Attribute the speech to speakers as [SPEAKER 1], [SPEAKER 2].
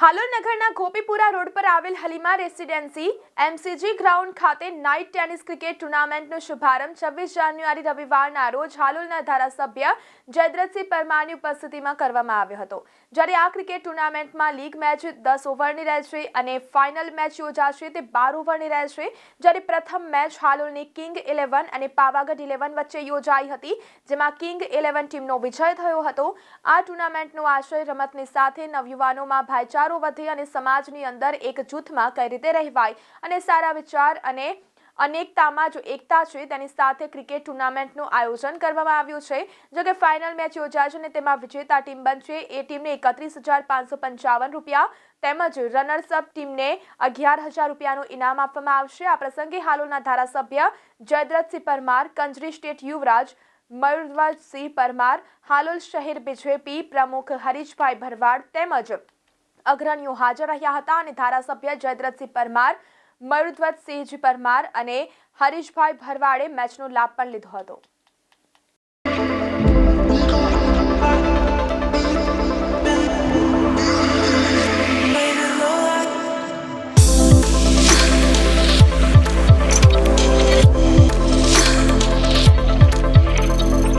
[SPEAKER 1] હાલોલ નગરના ગોપીપુરા રોડ પર આવેલ હલીમા રેસિડેન્સી એમસીજી ગ્રાઉન્ડ ખાતે નાઇટ ટેનિસ ક્રિકેટ ટુર્નામેન્ટનો શુભારંભ છવ્વીસ જાન્યુઆરી રવિવારના રોજ હાલોલના ધારાસભ્ય જયદ્રથસિંહ પરમારની ઉપસ્થિતિમાં કરવામાં આવ્યો હતો. જ્યારે આ ક્રિકેટ ટુર્નામેન્ટમાં લીગ મેચ દસ ઓવરની રહેશે અને ફાઇનલ મેચ યોજાશે તે બાર ઓવરની રહેશે. જ્યારે પ્રથમ મેચ હાલોલની કિંગ ઇલેવન અને પાવાગઢ ઇલેવન વચ્ચે યોજાઈ હતી, જેમાં કિંગ ઇલેવન ટીમનો વિજય થયો હતો. આ ટુર્નામેન્ટનો આશય રમતની સાથે નવયુવાનોમાં ભાઈચારો વધે અને સમાજની અંદર એક જૂથમાં કઈ રીતે રહેવાય? અને સારા વિચાર અને અનેકતામાં જો એકતા છે, તેની સાથે ક્રિકેટ ટુર્નામેન્ટનું આયોજન કરવામાં આવ્યું છે. જો કે ફાઇનલ મેચ યોજાશે અને તેમાં વિજેતા ટીમ બનશે. એ ટીમને એકત્રીસ હજાર પાંચસો પંચાવન રૂપિયા તેમજ રનર્સઅપ ટીમને અગિયાર હજાર રૂપિયાનું ઇનામ આપવામાં આવશે. આ પ્રસંગે હાલોલના ધારાસભ્ય જયદ્રથસિંહ પરમાર, કંજરી સ્ટેટ યુવરાજ મયુરધ્વજસિંહ પરમાર, હાલોલ શહેર બીજેપી પ્રમુખ હરીશભાઈ ભરવાડ તેમજ અગ્રણીઓ હાજર રહ્યા હતા અને ધારાસભ્ય જયદ્રથસિંહ પરમાર, મયુરધ્વજસિંહજી પરમાર અને હરીશભાઈ ભરવાડે મેચનો લાભ પણ લીધો હતો.